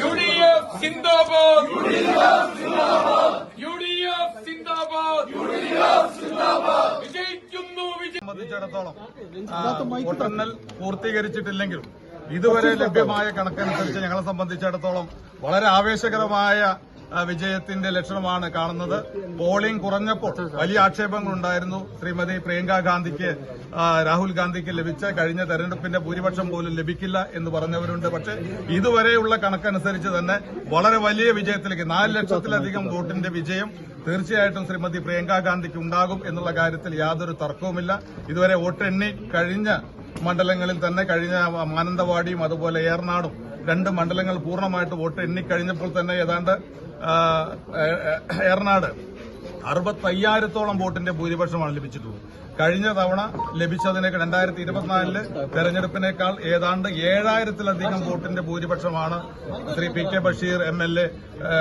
U D F സിന്ദാബാദ്. U D F സിന്ദാബാദ്. വിജയിക്കുന്നു വിജയി സംബന്ധിച്ചിടത്തോളം വോട്ടെണ്ണൽ പൂർത്തീകരിച്ചിട്ടില്ലെങ്കിലും ഇതുവരെ ലഭ്യമായ കണക്കനുസരിച്ച് ഞങ്ങളെ സംബന്ധിച്ചിടത്തോളം വളരെ ആവേശകരമായ വിജയത്തിന്റെ ലക്ഷണമാണ് കാണുന്നത്. പോളിംഗ് കുറഞ്ഞപ്പോൾ വലിയ ആക്ഷേപങ്ങളുണ്ടായിരുന്നു ശ്രീമതി പ്രിയങ്ക ഗാന്ധിക്ക് രാഹുൽ ഗാന്ധിക്ക് ലഭിച്ച കഴിഞ്ഞ തെരഞ്ഞെടുപ്പിന്റെ ഭൂരിപക്ഷം പോലും ലഭിക്കില്ല എന്ന് പറഞ്ഞവരുണ്ട്. പക്ഷെ ഇതുവരെയുള്ള കണക്കനുസരിച്ച് തന്നെ വളരെ വലിയ വിജയത്തിലേക്ക് നാല് ലക്ഷത്തിലധികം വോട്ടിന്റെ വിജയം തീർച്ചയായിട്ടും ശ്രീമതി പ്രിയങ്ക ഗാന്ധിക്ക് ഉണ്ടാകും എന്നുള്ള കാര്യത്തിൽ യാതൊരു തർക്കവുമില്ല. ഇതുവരെ വോട്ടെണ്ണി കഴിഞ്ഞ മണ്ഡലങ്ങളിൽ തന്നെ കഴിഞ്ഞ മാനന്തവാടിയും അതുപോലെ ഏർനാടും രണ്ട് മണ്ഡലങ്ങൾ പൂർണമായിട്ട് വോട്ട് എണ്ണിക്കഴിഞ്ഞപ്പോൾ തന്നെ ഏതാണ്ട് ഏറനാട് അറുപത്തയ്യായിരത്തോളം വോട്ടിന്റെ ഭൂരിപക്ഷമാണ് ലഭിച്ചിട്ടുള്ളത്. കഴിഞ്ഞ തവണ ലഭിച്ചതിനേക്കാൾ രണ്ടായിരത്തി ഇരുപത്തിനാലിൽ തെരഞ്ഞെടുപ്പിനേക്കാൾ ഏതാണ്ട് ഏഴായിരത്തിലധികം വോട്ടിന്റെ ഭൂരിപക്ഷമാണ് Shri P K Basheer M L A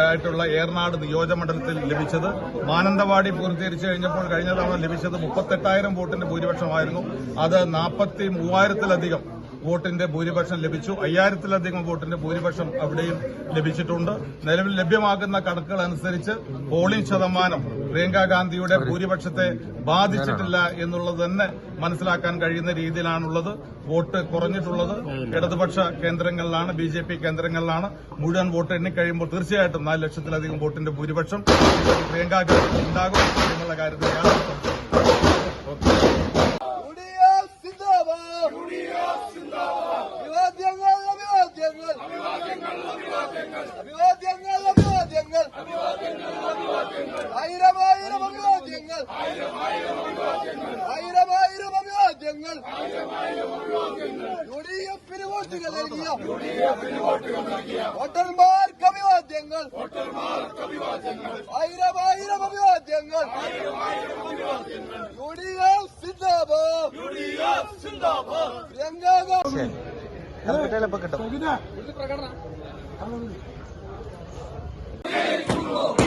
ആയിട്ടുള്ള ഏറനാട് നിയോജകമണ്ഡലത്തിൽ ലഭിച്ചത്. മാനന്തവാടി പൂർത്തീകരിച്ചു കഴിഞ്ഞപ്പോൾ കഴിഞ്ഞ തവണ ലഭിച്ചത് മുപ്പത്തെട്ടായിരം വോട്ടിന്റെ ഭൂരിപക്ഷമായിരുന്നു. അത് നാൽപ്പത്തി മൂവായിരത്തിലധികം. വോട്ടിന്റെ ഭൂരിപക്ഷം ലഭിച്ചു. അയ്യായിരത്തിലധികം വോട്ടിന്റെ ഭൂരിപക്ഷം അവിടെയും ലഭിച്ചിട്ടുണ്ട്. നിലവിൽ ലഭ്യമാകുന്ന കണക്കുകൾ അനുസരിച്ച് പോളിംഗ് ശതമാനം പ്രിയങ്ക ഗാന്ധിയുടെ ഭൂരിപക്ഷത്തെ ബാധിച്ചിട്ടില്ല എന്നുള്ളത് തന്നെ മനസ്സിലാക്കാൻ കഴിയുന്ന രീതിയിലാണുള്ളത്. വോട്ട് കുറഞ്ഞിട്ടുള്ളത് ഇടതുപക്ഷ കേന്ദ്രങ്ങളിലാണ് ബി ജെ പി കേന്ദ്രങ്ങളിലാണ്. മുഴുവൻ വോട്ട് എണ്ണിക്കഴിയുമ്പോൾ തീർച്ചയായിട്ടും നാല് ലക്ഷത്തിലധികം വോട്ടിന്റെ ഭൂരിപക്ഷം പ്രിയങ്ക ഗാന്ധി ഉണ്ടാകും എന്നുള്ള കാര്യത്തിൽ യാതൊരു സംശയവുമില്ല. യുഡിഎഫ് സിന്ദാബാദ് യുഡിഎഫ് സിന്ദാബാദ് അഭിവാദ്യങ്ങൾ അഭിവാദ്യങ്ങൾ അഭിവാദ്യങ്ങൾ അഭിവാദ്യങ്ങൾ അഭിവാദ്യങ്ങൾ അഭിവാദ്യങ്ങൾ ആയിരം ആയിരം അഭിവാദ്യങ്ങൾ ആയിരം ആയിരം അഭിവാദ്യങ്ങൾ യുഡിഎഫിന് വോട്ടുകൾ നൽകിയ? വോട്ടർമാർക്ക് അഭിവാദ്യങ്ങൾ. ആയിരം ആയിരം അഭിവാദ്യങ്ങൾ. യുഡിഎഫ് സിന്ദാബാദ്. യുഡിഎഫ് സിന്ദാബാദ് പ്രിയങ്ക ഗാന്ധി പ്രിയങ്ക